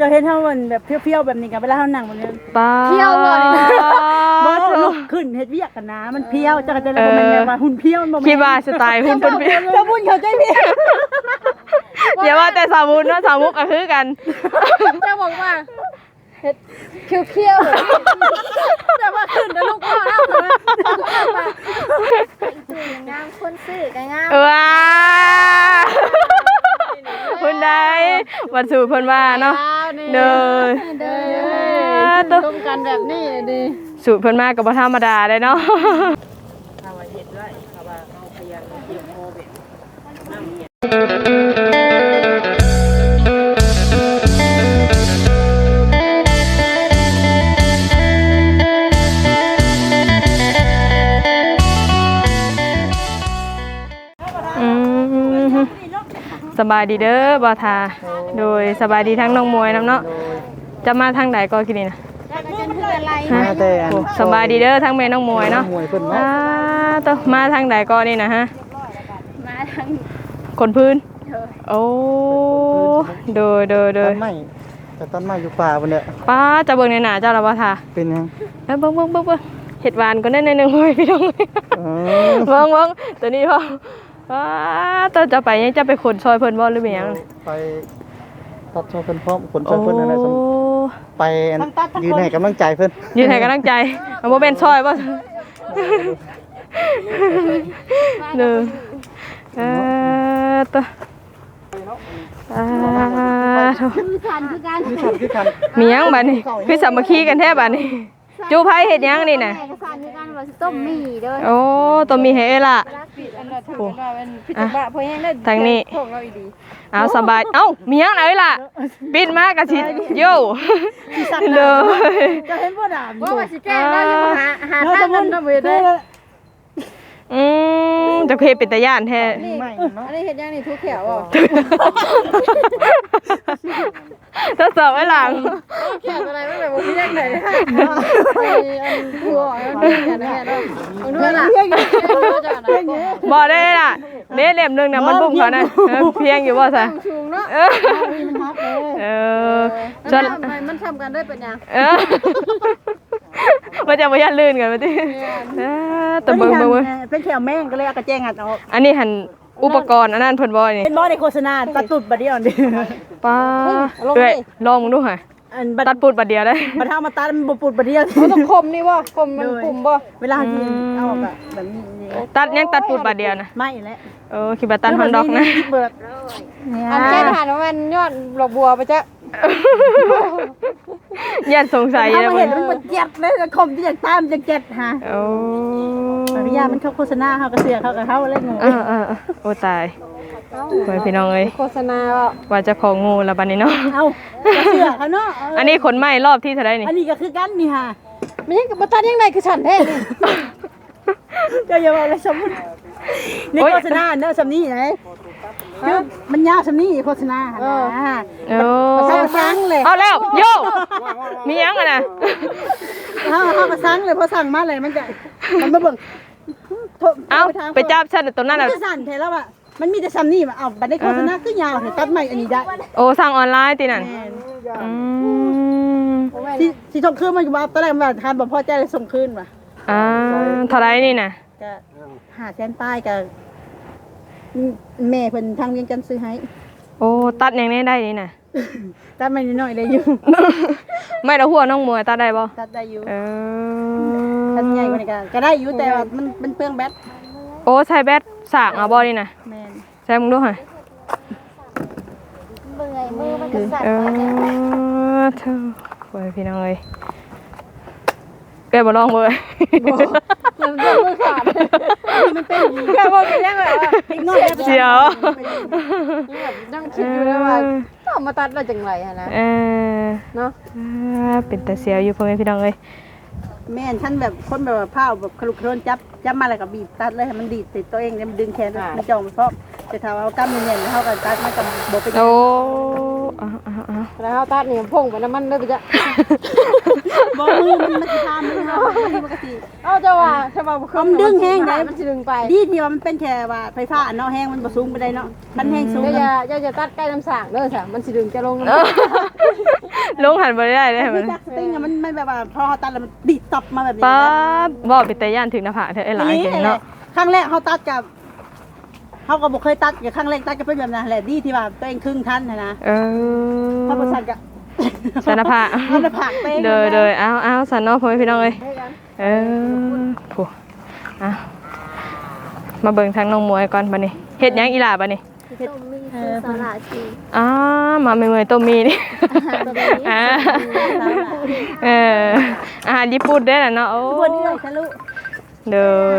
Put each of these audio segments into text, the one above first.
จะเห็นเฮามันแบบเพี้ยวๆแบบนี้กับเวลาเฮานั่งบนนี้ป้าเที่ยวบ่นี่นะบ่ลุกขึ้นเฮ็ดเวียกกันนะ มันเพี้ยวจักรจะเลยบ่แม่นแบบว่าหุ่นเพี้ยวมันบ่แม่นคิดว่าสไตล์หุ่นเป็นเพี้ยเจ้าบุญเขาใจผิดอย่าว่าแต่สาวมุนเนาะสาวมุกก็คือกันเจ้าบอกว่าเฮ็ดเคี้ยวๆแต่ว่าขึ้นแล้วลูกพ่อแล้วงามคนซื้อก็งามว้า คุณได้วันสู่เพิ่นว่าเนาะเด้อเด้อตัวต้มกันแบบนี้ดีสูตรเพิ่นมาก็บ่ธรรมดาเลยเนาะถ้าว่าเฮ็ดไว้ถ้าว่าเอาพยายามเก็บโควิดน้ำ บายดีเด้อบ่าวทาโดยสบายดีทั้งน้องมวยนํเนาะจะมาทางใดก็กินนี่นะแล้วก็จนเพื่ออะไรฮะมาแต่อันโอ้สบายดีเด้อทั้งแม่น้องมวยเนาะมวยเพิ่นอ่าเนาะตัวมาทางใดก็นี่นะฮะมาทางคนพื้น โอ้โดยโดยโดต้ยนไม้แต่ต้นไม้อยู่ป่าเพิ่นแหละป้าจะเบิ่งในหน้าเจ้าละบ่าวทาเป็นหยังเอ้ยเบิ่งเบิ่งเบิ่งเบิ่งเห็ดหวานก็ได้ในหนึ่งเว้ยพี่น้อง เออ เบิ่งเบิ่งตัวนี้พ่อ ว้าตัวจะไปยังจะไปขนซอยเพิ่นบ่หรือเป็นหยัง ไปตัดโชว์เพิ่นพร้อมผลช่วยเพิ่นอะไรสมโอ้ไปอันยืนให้กำลังใจเพิ่นยืนให้กำลังใจเอาบ่แม่นซอยบ่เด้อเออตัวอ่าโถ่คือกันคือกันคือกันคือกันมีหยังบัดนี้คือสามัคคีกันแท้บัดนี้ จูไผเฮ็ดหยังนี่น่ะเอกสารคือกันว่าสิต้มหมี่เด้อโอ้ตัวมีเฮล่ะอันนั้นถือว่าเป็นพิจารณาเพราะยังได้ทางนี้ ของเราอีดีเอาสบาย เอ้ามีหยังไหนล่ะปิดมากกะชิโย่สักเลเลยยจะเห็นบ่ด่าว่าว่าสิแก้ได้อยู่หาหาเราทาสงมุนั้นนนะนะเว้เว้ยยได้เด้ออืม จะเคยเป็นตาย่านแท้ไม่เนาะอันนี้เห็นยังนี่ทุกแถวอะทดสอบไว้หลังแขวอะไรไม่แบบว่าพี่ยังไหนเลยค่ะอันทัวอันนี้อย่างนั้นเนาะอันนี้ล่ะเพียงเพียงบอกได้ล่ะเล่เล่มนึงน่ะมันบุ้มเขานะเพียงอยู่บ่ซะชูงเนาะเออมันฮักเลยเออจจนนมันทำกันได้เป็นยังเออ มันจะบ่ยันลื่นกันมาติเออแตะเบิ่งเบิ่งเบิ่งเป็นแถวแม่งก็เลยเอากระแจงหัดออกอันนี้หันอุปกรณ์อันนั้นเพิ่นบ่นี่เป็นบ่ในโฆษณาตัดตุดบัดเดียวนี่ป้าเอ้ยลองมึงดูค่ะอันบัดตัดปูดบัดเดียวได้บัดเท่ามาตัดมันบ่ปุดบัดเดียวต้องคมนี่บ่คมมันปุ่มบ่เวลาที่เอาออกอะแบบนี้ตัดยังตัดปูดบัดเดียวนะไม่แล้วเออคิดว่าตัดฮอนดอกนะเบิดเนี่ยอันแก้ทานว่ามันยอดดอกบัวไปจ้ะ ยันสงสัยถ้าเลยมามัเห็นนมันบ่เจ็บเลยคมที่อยากตามจะเจ็บฮะโอ้อนุญาตมันเข้าโฆษณาเขาก็เสียเขาก็เข้าเล่นงูเออเออเออโอ้ตายไว้พี่น้องเอ้ยโฆษณาว่าว่าจะของงูแล้วบัดนี้เนาะเอาก็เสือเขาเนาะเอันนี้ขนไหม้รอบที่เท่าไรนี่อันนี้ก็คือกันนี่ฮะมันยังบ่ตัดยังไงคือฉันแท้นี่เจ้าอย่าบอกเลยสมมุติในโฆษณาเนาะสำนี้ไหน คือมันยาวสำนี้โฆษณาหั่นนะโอ้เขาก็สั่งเลยเอาแล้วโยมีหยังอะนะเขาเขาก็สั่งเลยพอสั่งมาเลยมันจะมันมาเบิ่งโทรเอาโทรทงไปจับฉันตรงนั้นมัน่ะนก็สั่นแท้แล้วอะมันมีแต่ซ้ำนี่มาเอาบัดในโฆษณาคือยาวเห็นตัดใหม่อันนี้ได้ โอ้สั่งออนไลน์ตินั่นแม่นอืมที่ที่ส่งคืนมันอยู่ว่าตอนแรกมันว่าทานบ่พอใจเลยส่งคืนว่ะอ่าเท่าไรนี่น่ะก็หาแสนป้ายกับ แม่เพิ่นทางเวียงจันทน์ซื้อให้ โอ้ตัดยังได้ได้นี่น่ะ ตัดไม่น้อยๆเลยอยู่ ไม่เราหัวน้องมวยตัดได้บ่ตัดได้อยู่เอตัดใหญ่กอว่านี้ก็ก็ได้อยู่แต่ว่ามันมันเปลืองแบตโอ้ใช้แบตสากเอาบ่นี่น่ะแม่นใช้มึงดูค่ะเมื่อยมือมันก็สั่นเออเธอโอ้ยพี่น้องเอ้ย เอ้ยบ่ลองเว้ยแล้วมันมือขาดมันเป็นอย่างนี้ก็บ่เป็นยังไงวะอีกน้อยได้ไปเสียวยังคิดอยู่แล้วว่าต้องมาตัดแล้วจังไรอะนะเออเนาะอ่าเป็นแต่เสียวอยู่พ่อแม่พี่น้องเอ้ยแม่นฉันแบบคนแบบว่าผ้าแบบคลุกคลนจับจับมาแล้วก็บีบตัดเลยให้มันดีดติดตัวเองเนี่ยมันดึงแขนมันจองมันเพราะจะถามว่าเอากล้ามเนียนๆแล้วเขาก็ตัดมันก็บ่เป็นหยังโอ้ อ่าอ่าอ่าแล้วตัดนี่พงไปน้ำมันเด้อไปจ้ะบ่มือมันมันสิทามมันเฮาปกติเอาจะว่าจะว่ามันดึงแห้งได้มันสิดึงไปดีที่ว่ามันเป็นแค่ว่าไฟฟ้าเนาะแห้งมันบ่สูงไปได้เนาะคันแห้งสูงอย่าอย่าอย่าตัดใกล้น้ำสางเด้อจ้ะมันสิดึงจะลงเอองหันบ่ได้เลยมันจากสติ้งมันมันแบบว่าพอเขาตัดแล้วมันดีดตบมาแบบนี้ป๊านะบบ่เป็นแต่ย่านถึงหน้าผากเธอไอ้หลายเก่งเนาะครั้งแรกเขาตัดกับ เขาก็บอกเคยตัดกับครั้งแรกตัดก็เป็นแบบนั้นแหละดีที่ว่าตัวเองครึ่งท่านนะนะเออถ้าประชันกับสารภาพสารภาพตัวเองเดยเดยเอาเอาสันเนาะพ่อแม่พี่น้องเอ้ยเออโหอะมาเบิ่งทางน้องมวยก่อนบัดนี้เฮ็ดหยังอีหล่าบัดนี้ต้มมีคือสาหร่ายจีอ้ามาเมื่อยๆต้มมีนี่อ่าเอออาหารญี่ปุ่นได้อล่ะเนาะโอ้บวนนี่เลยทะลุเด้อ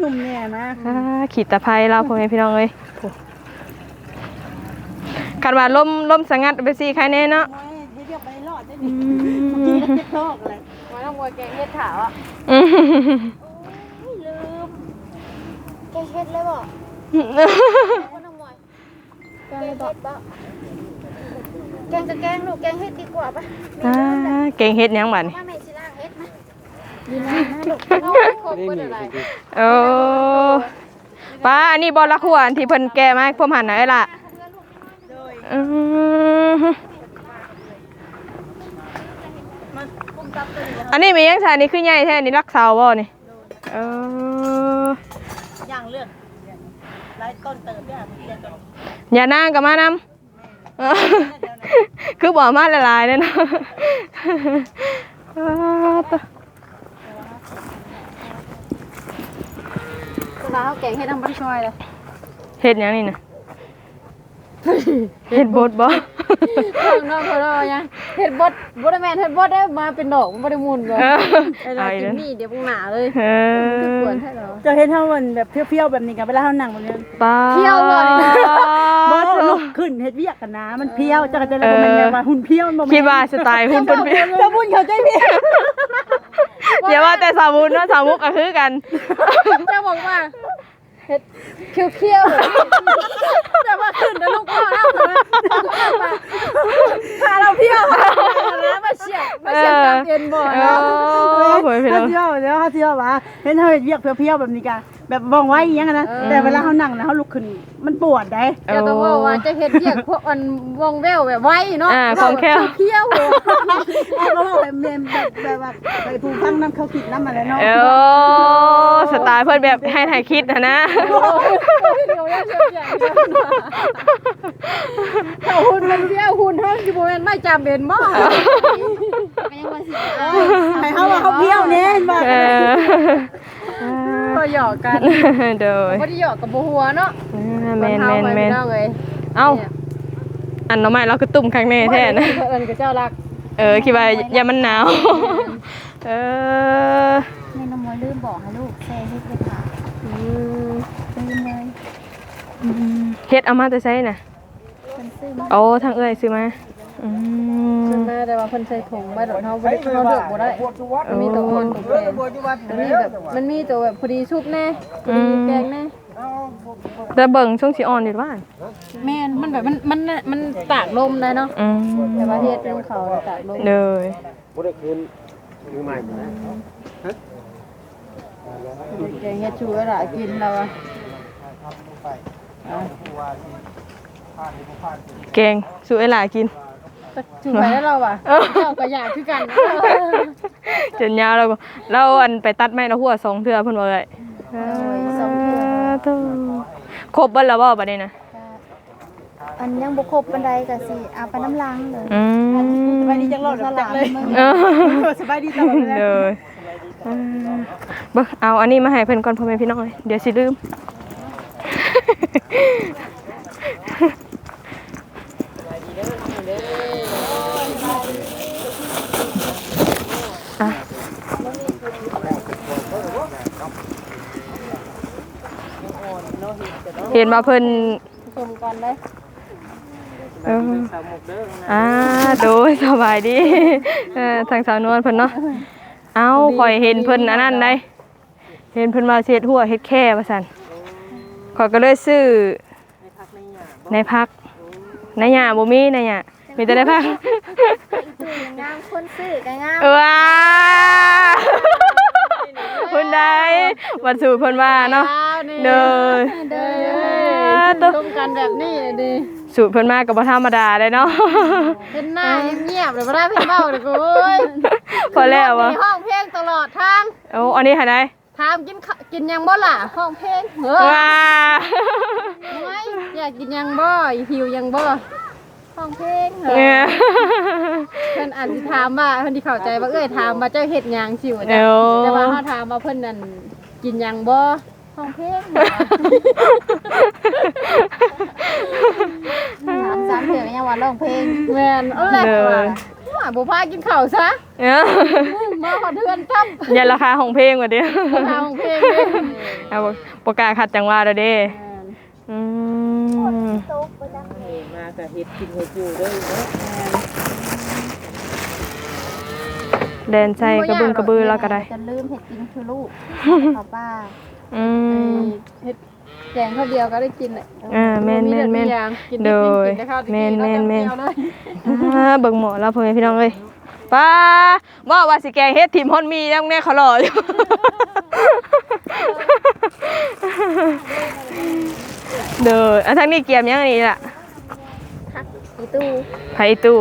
หนุ่มเนี่ยนะอ่าขีดตะไคร้เราพ่อแม่พี่น้องเอ้ยโอ้คันว่าลมลมสงัดไปสิใครแน่เนาะโอ้ยเดี๋ยวไปรอดได้ดิเมื่อกี้ก็เจ็บท้องอะไรมาต้องมวยแกงเฮ็ดขาวอะอืมลืมแกงเฮ็ดเลยบ่ว่าน้องมวยแกงเฮ็ดบ่แกงกับแกงลูกแกงเฮ็ดดีกว่าปะอ่าเก่งเฮ็ดหยังบัดนี้ นะนะลูกเอาครบเบิดอะไรโอ้ป้าอันนี้บอลละขวานที่เพิ่นแก่มาให้พวกหันน่ะเอ้ยล่ะอืมอันนี้มียังไงนี่คือใหญ่แท้นี่รักเสาบ่นี่เออย่างเลือกไล่ต้นเติมเนี่ยเดี๋ยวก่อนอย่านางกับมานำเออคือบ่มาละลายเลยเนาะ อ้าวตะเวลาเขาแกงเฮ็ดน้ำมันช่วยเลยเฮ็ดหยังนี่น่ะเฮ็ดบดบ่น้องน้องเขาเรายังเฮ็ดบดบดแม่นเฮ็ดบดได้มาเป็นดอกบ่ได้มุนเลยเออเวลากินนี่เดี๋ยวพวกหนาเลยเอคืออกวนให้เรา จะเห็นเท่ามันแบบเปรี้ยวๆแบบนี้กับเวลาเขานั่งแบบนี้ป้าเที่ยวบ่นี่นะ บอสลุกขึ้นเฮ็ดเวียกกันนะ มันเพี้ยวจะกระจะเลยมันแบบว่าหุ่นเพี้ยวมันบ่แม่นคิดว่าสไตล์หุ่นเป็นเพี้ยเจ้าบุญเขาใจเพี้ยว อย่าว่าแต่สาวมุนเนาะสาวมุกก็คือกัน จะบอกว่าเฮ็ดเคี้ยวๆแต่ว่าขึ้นแล้วลูกพ่อแล้วพาเราเที่ยวนะมาเชียร์มาเชียร์การเรียนบ่เอเนาะอโหยพี่น้องเขาเที่ยวแล้วเขาเที่ยวว่าเห็นเขาเฮ็ดเวียกเพี้ยวๆแบบนี้กัน แบบมองไว้อยังนั้นนะแต่เวลาเขานั่งนะเขาลุกขึ้นมันปวดได้จะต้องว่าว่าจะเฮ็ดเรียกพวกอันวงแววแบบไว้เนาะอ่าของแค่ว เที่ยวเขาก็บอกแบบเมมแบบแบบว่าไปผู้ฟังน้ำเขาคิดน้ำอะไรเนาะเออสไตล์เพื่อนแบบให้ถ่ายคิดนะนะเดี๋ยวจะเชียร์ถ้าหุ่นมันเที่ยวหุ่นเท่าที่บ่แม่นไม่จำเป็นบ่ยังว่าสิให้เขาว่าเขาเพี้ยวเนี่ยเห็นบ่เออก็ หยอกกันเด้อบ่ได้หยอกกับบ่หัวเนาะแมนแมนแมนเอ้ยเอ้าอันหน้อไม้เราคือตุ่มข้างในแท้นะเอิ้นกับเจ้ารักเออคิดว่าอย่ามันหนาวเออแม่น้ำมวยลืมบอกให้ลูกแซ่เฮ็ดเลยค่ะอืมลืมเลยเฮ็ดเอามาแต่ใช้น่ะเพิ่นซื้อมาโอ้ทางเอ้ยซื้อมาอื มเพิ่นมาแต่ว่าเพิ่นใส่ถุงไว้ดอกเฮาบ่ได้เฮาเลือกบ่ได้ มันมีตัวอ่อนตัวแก่มันมีแบบมันมีตัวแบบพอดีชุบแน่พอดีแกงแน่แต่เบิ่งช่วงสิอ่อนดีว่าแม่นมันแบบมันมันมันตากลมได้เนาะอืมแต่ว่าเฮ็ดของเขาตากลมเลยบ่ได้คืนมือใหม่นะแกงเฮ็ดชูหลายกินแล้วอะแกงสู้ไอ้หลากิน ชูไปแล้วเราอะเจ้าก็อยากคือกันจนยาวแล้วก็เราอันไปตัดไม้แล้วหัวสองเทื่อเพิ่นว่าเลยสองเทื่อเออครบเบิดแล้วบ่บัดนี้นะอันยังบ่ครบบันไดก็สิเอาไปน้ำล้างเลยอืมสบายดีจังรอดจังเลยเออสบายดีตลอดเลยเลยเออเบิ่งเอาอันนี้มาให้เพิ่นก่อนพ่อแม่พี่น้องเอ้ยเดี๋ยวสิลืมอ่ เห็นมาเพิ่นชมกันเลยเอออ่าโดยสบายดีเออทางสาวนวลเพิ่นเนาะเอาข่อยเห็นเพิ่นอันนั้นได้เห็นเพิ่นมาเช็ดหัวเฮ็ดแค่ว่าซั่นข่อยก็เลยซื้อในพักในหญ้าบ่มีในหญ้ามีแต่ในพักงามคนซื้อก็งามว้าเพิ่นได้วัดสูตรเพิ่นว่าเนาะอ้าวนี่ เด้อเด้อ่าอตัวชมกันแบบนี้ดิสูตรเพิ่นมาก็บ่ธรรมดาเลยเนาะเป็นหน้าเงียบๆเลยบ่ได้เพิ่นเว้าเลยกูเอ้ยพอแล้ววะในห้องเพลงตลอดทางโอ้อันนี้หาได้ถามกินข้ากินยังบ่ล่ะห้องเพลงเฮ้ยว้าไม่อยากกินยังบ่หิวยังบ่ห้องเพลงเหรอเนี่ยเพิ่นอาจสิถามว่าเพิ่นที่เข้าใจว่าเอ้ยถามว่าเจ้าเฮ็ดหยังสิวเดี๋จ้ะยวแต่ว่าเฮาถามว่าเพิ่นนั่นกินยังบ่ ห้องเพลงเหรอถามซ้ำเถื่อยังว่าร้องเพลงแม่นเอาแหละว่าว่าบ่พากินข้าวซะเอ้ามาขอเทือนจับอย่าราคาของเพลงกว่าเดิทางเพลงเลยเอาบ่บ่กล้าขัดจังหวะเด้อเด้อืมมาก็เฮ็ดกินเฮ็ดอยู่เด้อเนาะแดนใจกระบึงกระบือแล้วก็ได้จะลืมเห็ดกินคือลูกขอป้า อืม เฮ็ดแกงข้าวเดียวก็ได้กินแหละอ่าแม่นแม่นแม่นกินโดยกินได้ข้าวแม่นแม่นแม่นเดียวเลยอ่าเบิ่งหมอแล้วพ่อแม่พี่น้องเอ้ยป้าว่าว่าสิแกงเฮ็ดทีมฮอนมียังแน่เขาหล่ออยู่ เด้ออันทางนี้เกียมยังอันนี้ล่ะอีตู้ไผตู้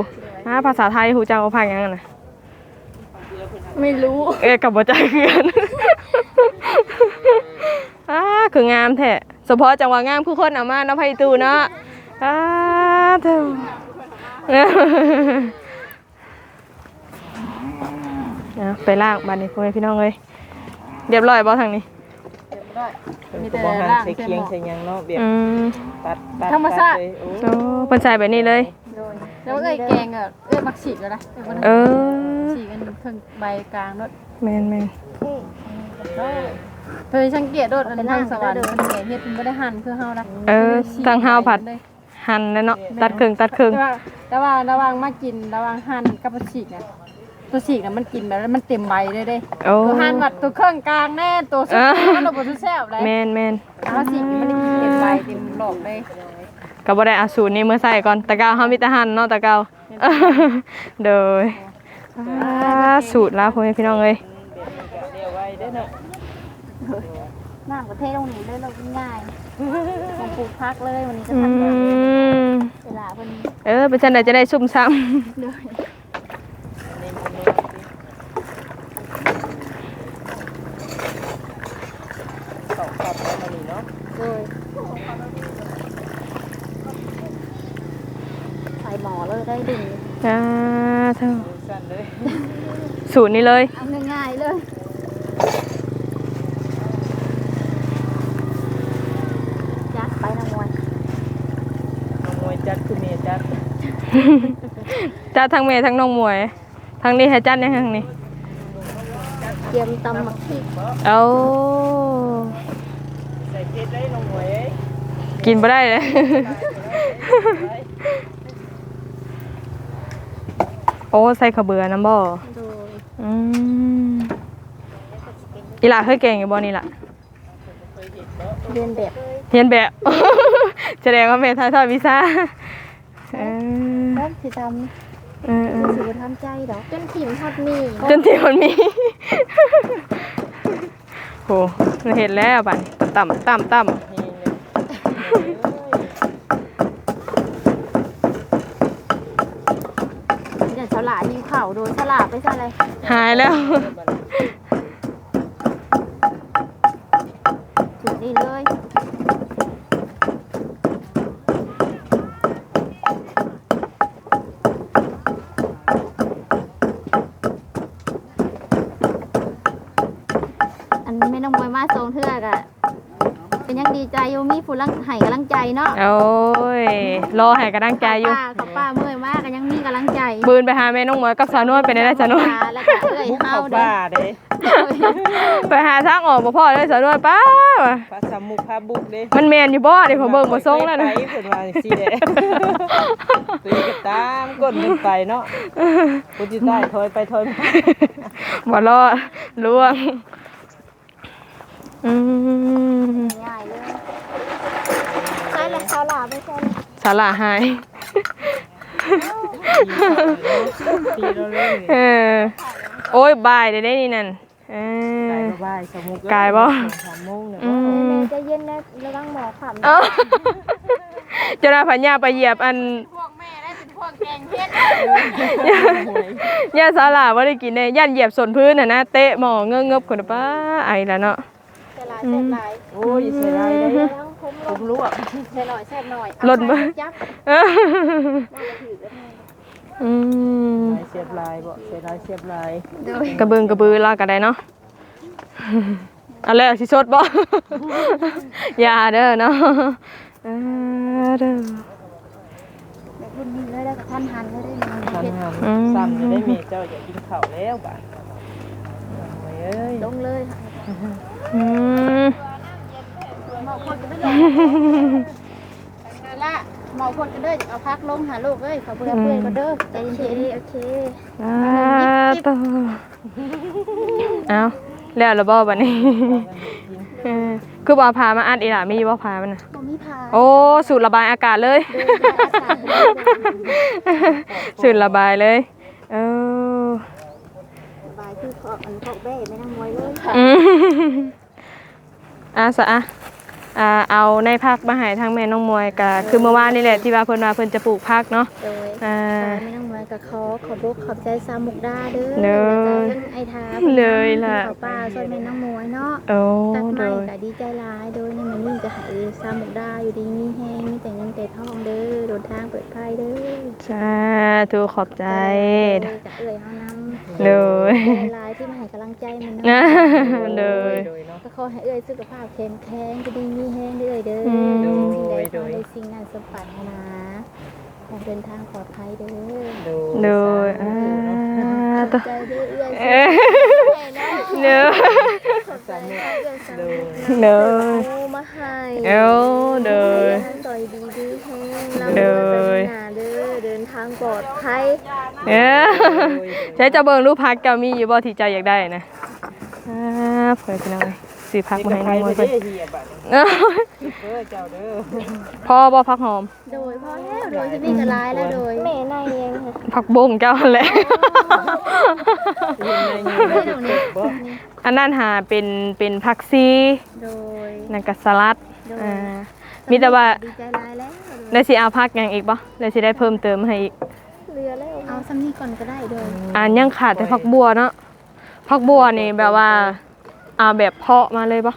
อ่าภาษาไทยฮู้จักว่าภาคหยังน่ะไม่รู้ เอ้ยกับบ่ใจเกือน อ่า คืองามแท้เฉพาะจังหวะงามคือคนเอามาเนาะไผตู้เนาะอ่าเด้อเอาไปล่างบัดนี้พ่อแม่พี่น้องเอ้ยเรียบร้อยบ่ทางนี้เพิ่นก็บ่หันใส่เคียงใส่หยังเนาะแบบอืมตัดตัดธรรมชาติตัดเลยโอ้โอ้เพิ่นใส่แบบนี้เลยแล้วเอ้ยแกงอะเอ้ยมักฉีกแล้วนะเออฉีกกันเครื่องใบกลางรถแม่นแม่น เคยสังเกตรถอันทางสวรรค์มันแกงเฮ็ดมันบ่ได้หั่นคือเฮานะเออทางห้าวผัดหั่นแล้วเนาะตัดครึ่งตัดครึ่งแต่ว่าแต่ว่าระหว่างมากินระหว่างหั่นกับฉีกน่ะตัวฉีกน่ะมันกินแบบมันเต็มใบเลยเด้โอ้ตัวหั่นวัดตัวเครื่องกลางแน่ตัวสุดมันบ่สุดแซ่บเลยแม่นแม่นถ้าฉีกนี่มันได้กินเต็มใบเต็มหลอกเลยก็บ่ได้เอาสูตรนี้มาใส่ก่อนตะกาวเฮามีแต่หั่นเนาะตะกาวโดยอ่าสูตรลาวพ่อแม่พี่น้องเอ้ย เดี๋ยวไว้เด้อเนาะน้ำประเทศตรงนี้เลยเราง่ายผมปลูกพักเลยวันนี้ก็อืทำแบบมเวลาเพิ่นเออเป็นจังได๋จะได้ซุ่มซ้ำเลยตอกตัดแล้วมานี่เนาะใส่หมอเลยได้ดึงอ่าเท่าสั้นเลย สูตรนี้เลย เอาง่ายๆเลยจัดไปนะมวย น้องมวยจัดคือเมีย จัดจัดทั้งแม่ทั้งน้องหมวย ทั้งนี้ให้จัดยังทั้งนี้เตรียมตำหมักพริกเอาใส่เพชรได้น้องมวยเอ้ยกินบ่ได้เลยโอ้ใส่ข้าวเบื่อน้ำบ่โดยอืมอีหล่าเคยเก่งอยู่บ่นี่ล่ะเรียนแบบเรียนแบบ แสดงว่าแม่ทายทอดวิชาเอ อแล้วสิทเออเออำสิบทำใจดอกจนถิ่มทอดหมี่จนที่มันมี โหเราเห็นแล้วบัดนี้ต่ำต่ำต่ำ เดี๋ยวฉลาดยิงเข่าโดนฉลาดไปซะเลยหายแล้ว จุดนี้เลย ดีใจอยู่มีผู้ลังให้กำลังใจเนาะโอ้ยรอให้กำลังใจอยู่ป้ากับป้าเมื่อยมากก็ยังมีกำลังใจบืนไปหาแม่น้องหมวยกับสาวนวลเป็นได้สาวนวล แล้วก็เอ้ยบุกเฮาเข้าเด้บ้าอเด้ไปหาทางออกบ่พ่อเลยสาวนวลป้าพระสามมุกพระบุกเด้มันแมนอยู่บ่เดี๋ยวผมเบิ่งบ่ทรงแล้วนะไปเพิ่นว่าสิเด้ตัวนี้ก็ตามก้นขึ้นไปเนาะกูสิได้ถอยไปถอยมาบ่รอดล่วง อืมง่ายเลยใช่แล้วเขาหลาไม่ใช่สาระหายทีเราเลยเออ โอ้ยบายได้ได้นี่นั่นเออ กายบ่ายสามมุกกายบ่ สามโมงเนี่ยอืมจะเย็นนะระวังหมอขำเอ้าเจ้าหน้าพัญญาไปเหยียบอันพวกแม่ได้เป็นพวกแกงเฮ็ดย่าสาลาบ่ได้กินเลยย่านเหยียบสนพื้นน่ะนะเตะหมอเงื้อๆคนน่ะป้าไอแล้วเนาะเสีย หลายเสียหลายโอ้ยเสียดายได้ทั้งคุ้มผมลวกเสียหน่อยแซ่บหน่อยหล่นบ่จับอืมลายเสียบลายบ่เสียดายเสียบลายกระเบืองกระบือลาก็ได้เนาะเอาแล้วสิสดบ่ อย่าเด้อเนาะเออเด้อ แบบรุ่นนี้เลยแล้วก็ท่านหันเลยได้มันทันเฮ็ดหันอืม ซ้ำจะได้เมเจ้าอยากกินข้าวแล้วบ่ะโอ้ยเอ้ยลงเลยอืม หมอคนก็ได้ลงละหมอคนก็ได้เอาพักลงหาลูกเอ้ยขอเบื่อเพื่อนก็เด้อใจเย็นๆโอเคอ่าต่อเอาแล้วละบ่บัดนี้เออคือบ่พามาอัดอีหล่ะมีบ่พามันน่ะบ่มีพาโอ้สูตรระบายอากาศเลยเดินไปอากาศเลยสูตรระบายเลยเออสบายคือขออันขอแบ่ไม่นั่งมวยเลย อืมอาสะอะอะ เอาในพักมาให้ทางแม่น้องมวยก็คือเมื่อวานนี่แหละที่ว่าเพิ่นว่าเพิ่นจะปลูกพักเนาะ โดยอ่าไม่นั่งมวยกับเขาขอบกขอบใจสามมุกดาเด้อเด้อแล้วก็ไอ้ทาเลยล่ะ ขอป้าช่วยแม่น้องมวยเนาะโอ้ตัดโดไม้ยก็ดีใจร้ายโดยในมันนี่จะหายสามมุกดาอยู่ดีมีแห้งมีแต่เงินแต่ทองเด้อโดนทางเปิดไพ่เด้อสาธุขอบใจเด้อจะเอ่ยเฮานำเลยใจร้ายที่มาให้กำลังใจมันเนาะนะเลย โดยเนาะก็ขอให้เอ่ยสุขภาพเข้มแข็งจะดีมีแห้งเด้อเด้ออืมสิ่งใดโดขอยให้สิ่งนั้นสมปรารถนาขอเดินทางปลอดภัยเด้อโดโดยยอ่าขต่ออบใจเด้อเอ่ยเอ้ยเนอะขอบใจเด้อเอ่ยสามโดยเนอะเอามาให้เอ้าเด้อต่อยดีดีแห้งเด้อ หนาเด้อเดินทางปลอดภัยเอ้ยใช้จะเบิ่งรูปพักเจ้ามีอยู่บ่ที่เจ้าอยากได้นะอ่าเผื่อพี่น้องเอ้ย สิพักนี่มาก็ให้ไปน้องมวยเด้เพิ่นอเฮียบัดเอ้าเด้อเจ้าเด้อพ่อบ่พักหอม โดยพอแล้วโดยที่นี่ก็ร้ายแล้วโดยแม่นายเองค่ะผักบงเจ้าหั่นแหละเห็นในนี้เด้อเด็กบ่อันนั้นหาเป็นเป็นผักซีโดยนั่นก็สลัดอ่ามีแต่ว่าดีใจร้ายแล้วได้สิเอาผักหยังอีกบ่ได้สิได้เพิ่มเติมให้อีกเรือแล้วเอาซ้ำนี่ก่อนก็ได้โดยอ่านยังขาดแต่ผักบัวเนาะผักบัวนี่แบบว่า เอาแบบเพาะมาเลยบ่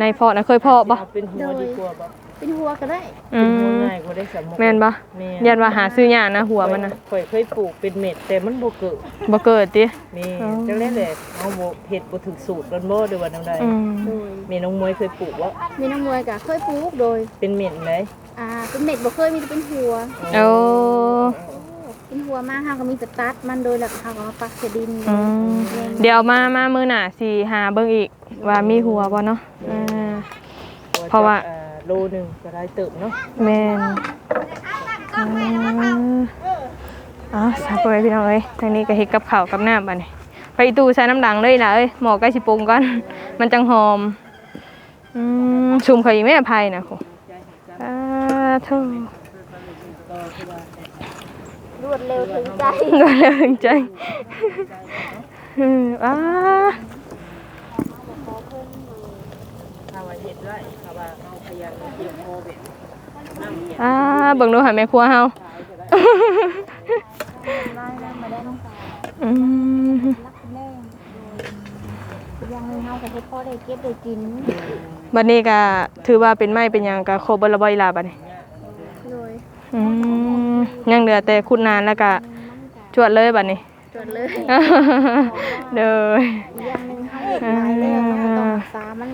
ในเพาะนะเคยเพาะบ่เอาเป็นหัวดีกว่าบ่เป็นหัวก็ได้อืเป็นหัวมง่ายกว่าได้สมองแม่นบ่แม่ยันว่าหาซื้อยากนะหัวมันน่ะข่อยเคยปลูกเป็นเม็ดแต่มันบ่เกิดบ่เกิดตินี่อ๋อ จังได๋แหละเอาบ่เฮ็ดบ่ถึงสูตรมันบ่หรือว่าจังไดอืมโดยแม่น้องมวยเคยปลูกว่ามีน้องมวยกะเคยปลูกโดยเป็นเม็ดไหมอ่าเป็นเม็ดบ่เคยมีแต่เป็นหัว โอ้ เป็นหัวมากค่ะก็มีแต่ตัดมันโดยหลักค่ะก็มาปักเสดินอืมเดี๋ยวมามามื้อหน้าสิหาเบิ่งอีก ว่ามีหัวบ่เนาะอ่า เพราะว่า อ่โลหนึงก็ได้เติบเนาะแม่นอ่าอ๋อสาธุพี่น้องเอ้ยทางนี้ก็เฮ็ดกับข้าวกับน้ำบัดนี้ไปอีตู้ใส่น้ำดังเลยล่ะเอ้ยหมอใกล้สิปรุงก่อน มันจังหอมอืมชุมเขาอีกแม่ไผ่นะครูอ่าเท่า รวดเร็วถึงใจก็เลยถึงใจอืมอ่าถ้าว่าเฮ็ดได้ถ้าว่าเอาพยายามเก็บพอแบบน้ำเก็บอ่าเบิ่งดูหาแม่ครัวเฮาได้แล้วมาได้น้องสาวอืมรักแม่ยังนึงเฮาก็เฮ็ดพ่อได้เก็บได้กินบัดนี้ก็ถือว่าเป็นไม้เป็นหยังก็ครบเบิดและบ่อีหลาบัดนี้โดยอืม ยังเหลือแต่ขุดนานแล้วก็จวดเลยบัดนี้จดเลยเด้ออย่างหนึงเฮาเฮ็ดหลายแล้วเฮาต้องรักษามัน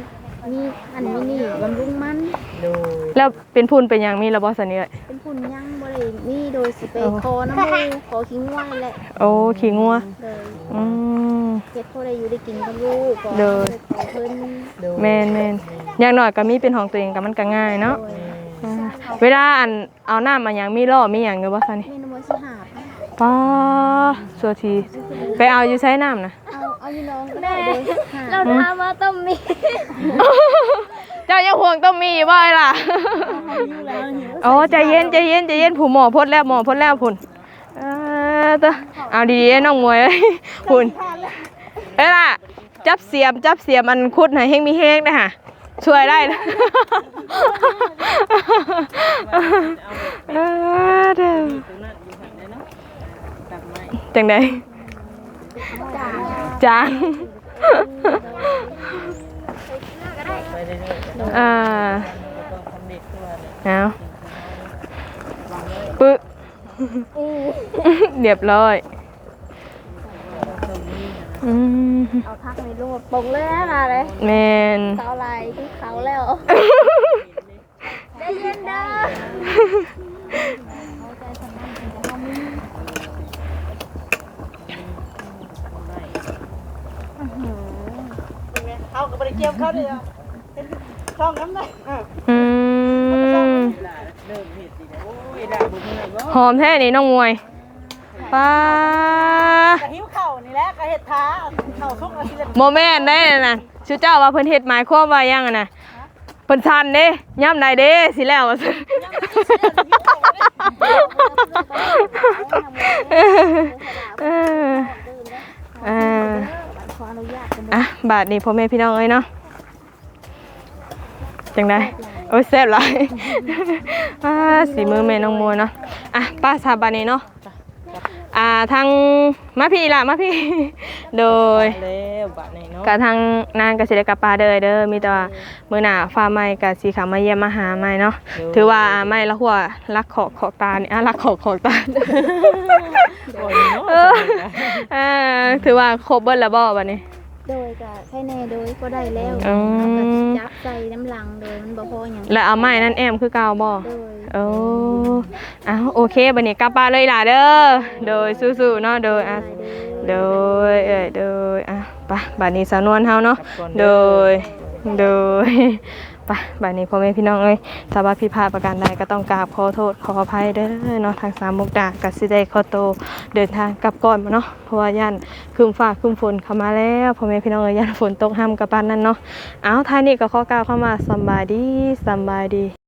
มีอันมีนี่บำรุงมันโดยแล้วเป็นพุ่นเป็นหยังมีแล้วบ่สันนี่เอ้ยเป็นผุนยังบ่ได้มีโดยสิไปคอน้ำมูกขอขี้ง่วยแหละโอ้ขี้งัวเลยอืม เฮ็ดพ่อได้อยู่ได้กินกับลูกก็เด้อไปขอเพิ่นโดยแม่นแม่นอย่างน้อยก็มีเป็นของตัวเองก็มันก็ง่ายเนาะ โดยอ่า เวลาอันเอาน้ำมาหยังมีล่อมีหยังอยู่บ่ซันนี่เมนูมื้อสิหาบป้าสัวที ไปเอาอยู่ใช้น้ำนะเอาเอาอยู่น้องก็ได้โดยหาเราทำมาต้มมีเจ้ายังห่วงต้องมีอยู่บ่ไอ้ล่ะโอ้ใจเย็นใจเย็นใจเย็นผู้หมอพดแล้วหมอพดแล้วพุ่นเออเตอเอาดีๆน้องมวยเอ้ยพุ่นเอ้ยล่ะจับเสียมจับเสียมอันคุดให้เฮงมีเฮงนะฮะ ช่วยได้นะเด้อตรงได้จังไดจางอ่าเด็กตัวเนี่ยเอาปึ๊เรียบร้อยอืม เอา พักในรูปปงเลยนะเลยแมนเสาลายที่เขาแล้วได้เย็นเด้อเอาก็บ่ได้เกี่ยวเขาเด้อเป็นช่องน้ำได้อืมเริ่มเห็ดอีกแล้วโอ้ยด่าบุญเลยบ่หอมแท้นี่น้องมวยป้าก็หิวข้าวนี่ แหละก็เฮ็ดท้าข้าวสุกแล้วสิเล่นโมแม่นได้น่ะชื่อเจ้าว่าเพิ่นเฮ็ดหมายความว่ายังอะน่ะเพิ่นทันเด้ย่ำใดเด้สิแล้วว่าซั่นเออเออขออนุญาตกันอะบาทนี้พ่อแม่พี่น้องเอ้ยเนาะจังได้โอ้ยแซ่บหลายอ่าสีมือแม่น้องมัวเนาะอะป้าสาบานนี้เนาะ อ่าทางมาพี่ล่ะมาพี่ โดยแล้วบัดนี้เนาะกับทางนางกสิเดกับปลาเด้อเด้อมีแต่ว่ามื้อหน้าฟ้าใหม่กับสีขาวมาเยี่ยมมาหาใหม่เนาะถือว่าไม่ละหัวรักขอกขอกตานี่อะรักขอกขอกตาโอ้ยเนาะเออเออถือว่าครบเบิดแล้วบ่บัดนี้ โดยกับใช่แน่โดยก็ได้แล้วอืมจับใส่น้ำลังโดยมันบ่พออย่างแล้วเอาไม้นั่นแอมคือเก่าบ่โดยโอ้อ้าวโอเคบัดนี้กลับบ้านเลยล่ะเด้อโดยสู้ๆเนาะโดยอะ โดยเอ้ยโดยอะไปบัดนี้สาวนวลเฮาเนาะ โดย โดย ไปบัดนี้พ่อแม่พี่น้องเอ้ยถ้าว่าพิพาดประการใดก็ต้องกราบขอโทษขออภัยเด้อเนาะทางสามมุกดากัสิได้ขอโตเดินทางกลับก่อนมาเนาะเพราะว่าย่านคืมฟ้าคืมฝนเข้ามาแล้วพ่อแม่พี่น้องเอ้ยย่านฝนตกห้ามกับปานนั่นเนาะเอาท้ายนี้ก็ขอกล่าวเข้ามาสบายดีสบายดี